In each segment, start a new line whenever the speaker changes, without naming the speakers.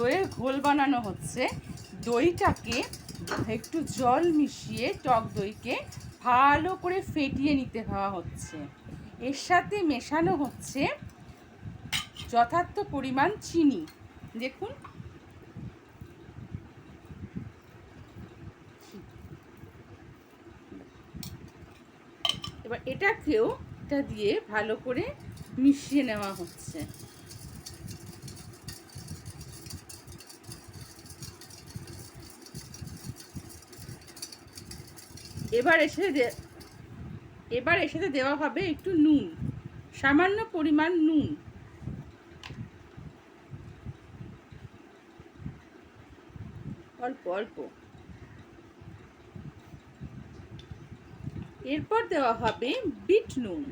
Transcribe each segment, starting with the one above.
দইয়ের ঘোল বানানো হচ্ছে। দইটাকে একটু জল মিশিয়ে টক দইকে ভালো করে ফেটিয়ে নিতে হওয়া হচ্ছে। এর সাথে মেশানো হচ্ছে যথার্থ পরিমাণ চিনি। দেখুন। এবার এটাকেও এটা দিয়ে ভালো করে মিশিয়ে নেওয়া হচ্ছে। এবার এসে এবার এসেতে দেওয়া হবে একটু নুন, সামান্য পরিমাণ নুন। অল্প অল্প। এরপর দেওয়া হবে বিট নুন।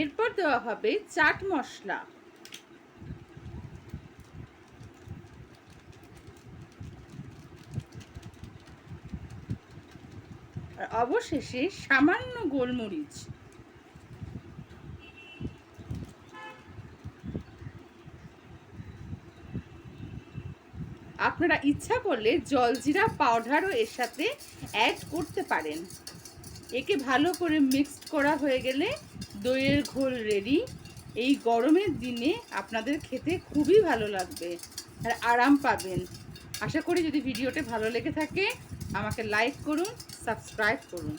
এরপর দেওয়া হবে চাট মশলা। অবশেষে সামান্য গোলমরিচ। আপনারা ইচ্ছা করলে জলজিরা পাউডারও এর সাথে অ্যাড করতে পারেন। একে ভালো করে মিক্সড করা হয়ে গেলে দইয়ের ঘোল রেডি এই গরমের দিনে আপনাদের খেতে খুবই ভালো লাগবে আর আরাম পাবেন। আশা করি যদি ভিডিওটি ভালো লেগে থাকে, আমাকে লাইক করুন সাবস্ক্রাইব করুন।